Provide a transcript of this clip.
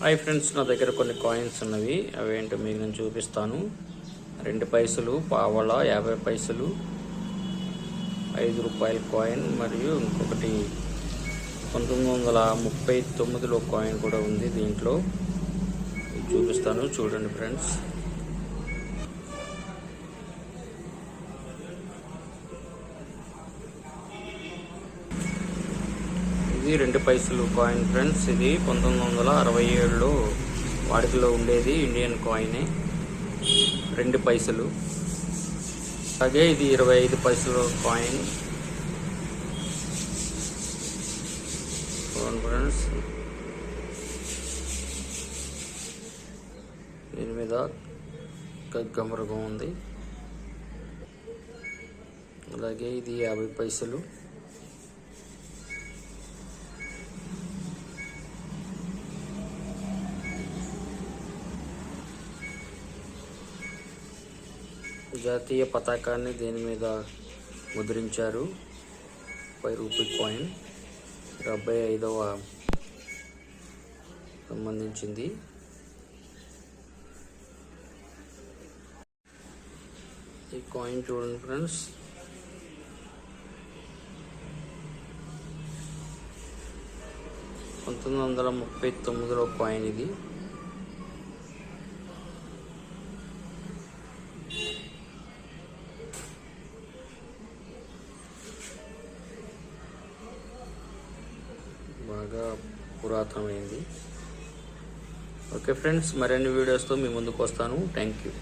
Hi friends నా దగ్గర కొన్ని కాయిన్స్ ఉన్నవి. అవి ఏంటో మీకు నేను చూపిస్తాను. రెండు పైసలు పావల యాభై పైసలు ఐదు రూపాయల కాయిన్ మరియు ఇంకొకటి పంతొమ్మిది వందల ముప్పై తొమ్మిదిలో కాయిన్ కూడా ఉంది దీంట్లో. చూపిస్తాను చూడండి ఫ్రెండ్స్. ఇది రెండు పైసలు కాయిన్ ఫ్రెండ్స్ ఇది పంతొమ్మిది వందల అరవై ఏడులో వాడుకలో ఉండేది ఇండియన్ కాయినే రెండు పైసలు. అలాగే ఇది ఇరవై ఐదు పైసలు కాయిన్ ఫ్రెండ్స్ దీని మీద గగ్గమృగం ఉంది. అలాగే ఇది యాభై పైసలు. జాతీయ పతాకాన్ని దేని మీద ముద్రించారు? ముప్పై రూపీ కాయిన్. డెబ్బై ఐదవ సంబంధించింది. ఈ కాయిన్ చూడండి ఫ్రెండ్స్. పంతొమ్మిది వందల ముప్పై తొమ్మిదిలో కాయిన్ ఇది. బాగా పురాతనమైంది. ఓకే ఫ్రెండ్స్ మరిన్ని వీడియోస్తో మీ ముందుకు వస్తాను. Thank you.